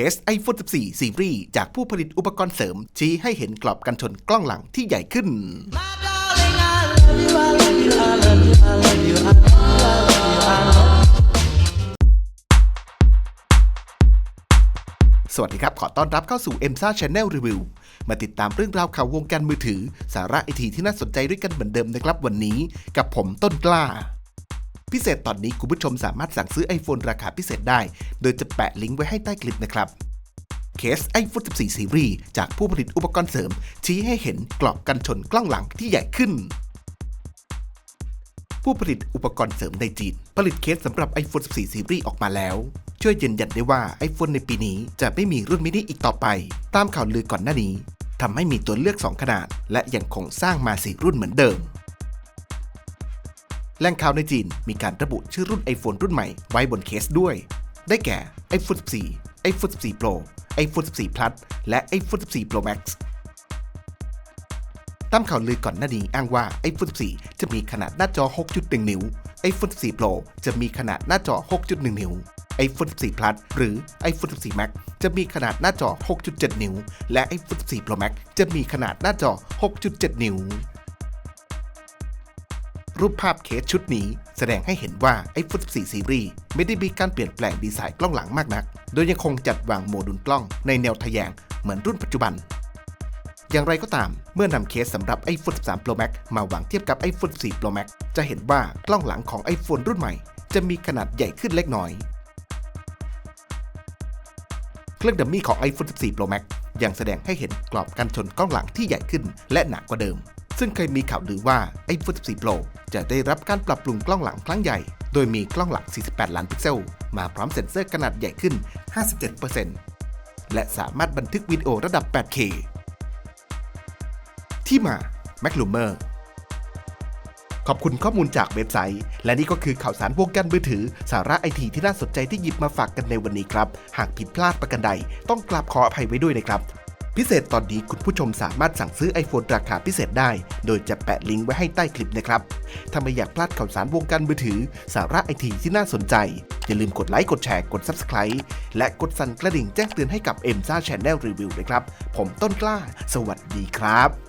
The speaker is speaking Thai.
เคส iPhone 14 ซีรีส์จากผู้ผลิตอุปกรณ์เสริม ชี้ให้เห็นกรอบกันชนกล้องหลังที่ใหญ่ขึ้น สวัสดีครับ ขอต้อนรับเข้าสู่ m s a Channel Review มาติดตามเรื่องราวข่าววงการมือถือ สาระไอทีที่น่าสนใจด้วยกันเหมือนเดิมนะครับวันนี้ กับผมต้นกล้า พิเศษตอนนี้คุณผู้ชมสามารถสั่งซื้อ iPhone ราคาพิเศษได้ โดยจะแปะลิงก์ไว้ให้ใต้คลิปนะครับเคส iPhone 14ซีรีส์จากผู้ผลิตอุปกรณ์เสริม ชี้ให้เห็นกรอบกันชนกล้องหลังที่ใหญ่ขึ้น ผู้ผลิตอุปกรณ์เสริมในจีน ผลิตเคสสำหรับ iPhone 14ซีรีส์ออกมาแล้ว ช่วยยืนยันได้ว่า iPhone ในปีนี้จะไม่มีรุ่นมินิอีกต่อไป ตามข่าวลือก่อนหน้านี้ทำให้มีตัวเลือก 2 ขนาด และยังคงสร้างมา4รุ่นเหมือนเดิม แหล่งข่าวในจีนมีการระบุชื่อรุ่น iPhone รุ่นใหม่ไว้บนเคสด้วย ได้แก่ iPhone 14 iPhone 14 Pro iPhone 14 Plus และ iPhone 14 Pro Max ตามข่าวลือก่อนหน้านี้อ้างว่า iPhone 14 จะมีขนาดหน้าจอ 6.1 นิ้ว iPhone 14 Pro จะมีขนาดหน้าจอ 6.1 นิ้ว iPhone 14 Plus หรือ iPhone 14 Max จะมีขนาดหน้าจอ 6.7 นิ้ว และ iPhone 14 Pro Max จะมีขนาดหน้าจอ 6.7 นิ้ว รูปภาพเคสชุดนี้แสดงให้เห็นว่า iPhone 14 ซีรีส์ไม่ได้มีการเปลี่ยนแปลงดีไซน์กล้องหลังมากนัก โดยยังคงจัดวางโมดูลกล้องในแนวทะแยงเหมือนรุ่นปัจจุบัน อย่างไรก็ตาม เมื่อนำเคสสำหรับ iPhone 13 Pro Max มาวางเทียบกับ iPhone 4 Pro Max จะเห็นว่ากล้องหลังของ iPhone รุ่นใหม่ จะมีขนาดใหญ่ขึ้นเล็กน้อย เครื่องดัมมี่ของ iPhone 14 Pro Max ยังแสดงให้เห็นกรอบกันชนกล้องหลังที่ใหญ่ขึ้นและหนากว่าเดิม ซึ่งเคยมีข่าวลือว่า iPhone 14 Pro จะได้รับการปรับปรุงกล้องหลังครั้งใหญ่ โดยมีกล้องหลัง 48 ล้านพิกเซล มาพร้อมเซ็นเซอร์ขนาดใหญ่ขึ้น 57%และสามารถบันทึกวิดีโอระดับ 8K ที่มา m a c l u m e r ขอบคุณข้อมูลจากเว็บไซต์ และนี่ก็คือข่าวสารวงการมือถือ สาระไอทีที่น่าสนใจที่หยิบมาฝากกันในวันนี้ครับ หากผิดพลาดประกันใด ต้องกราบขออภัยไว้ด้วยนะครับ พิเศษตอนนี้คุณผู้ชมสามารถสั่งซื้อ iPhone ราคาพิเศษได้ โดยจะแปะลิงก์ไว้ให้ใต้คลิปนะครับ ถ้าไม่อยากพลาดข่าวสารวงการมือถือ สาระไอทีที่น่าสนใจ อย่าลืมกดไลค์ กดแชร์ กด Subscribe และกดสั่นกระดิ่งแจ้งเตือนให้กับ m อ็มซ่า Channel Review ด้วยครับ ผมต้นกล้า สวัสดีครับ